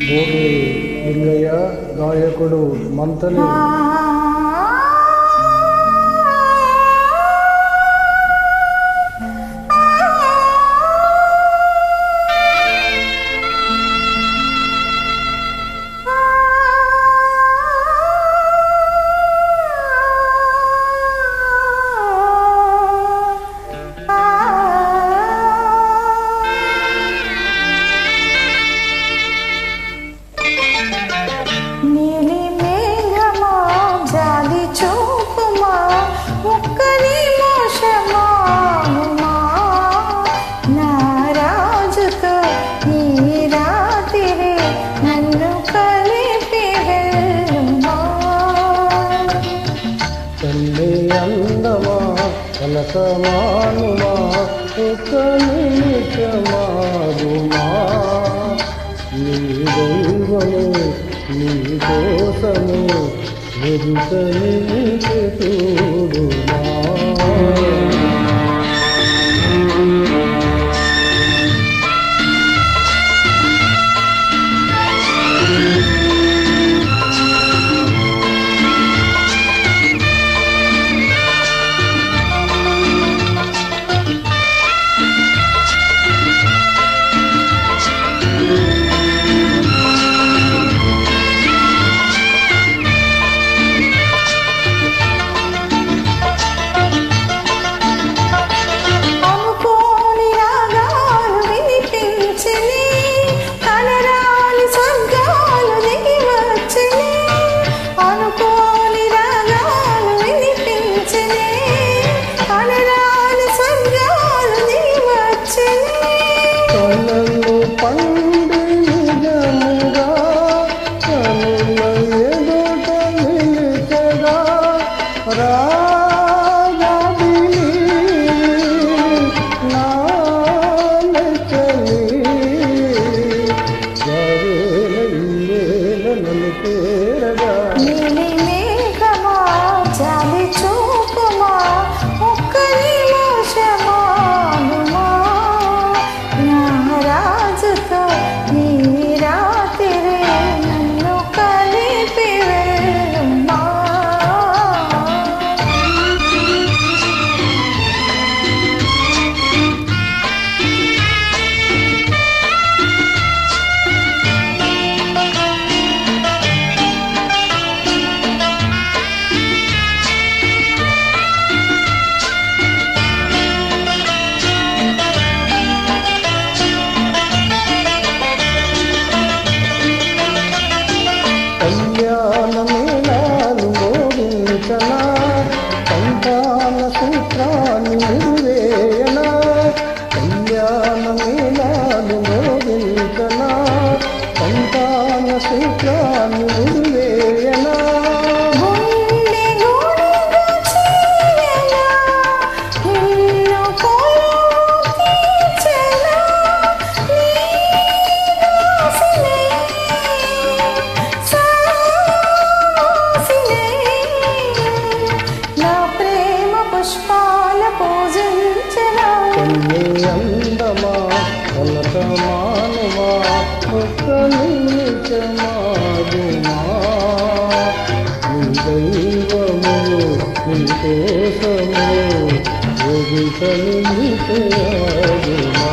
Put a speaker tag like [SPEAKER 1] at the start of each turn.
[SPEAKER 1] భూమి లింగయ్య గాయకుడు మంతలు. కనసమానుమా ఒక నిమిషమాగుమా నీ దైవము నీ కోసము మెరుసని కనిచమారుమా కోసము ఎదుటను నితయారుమా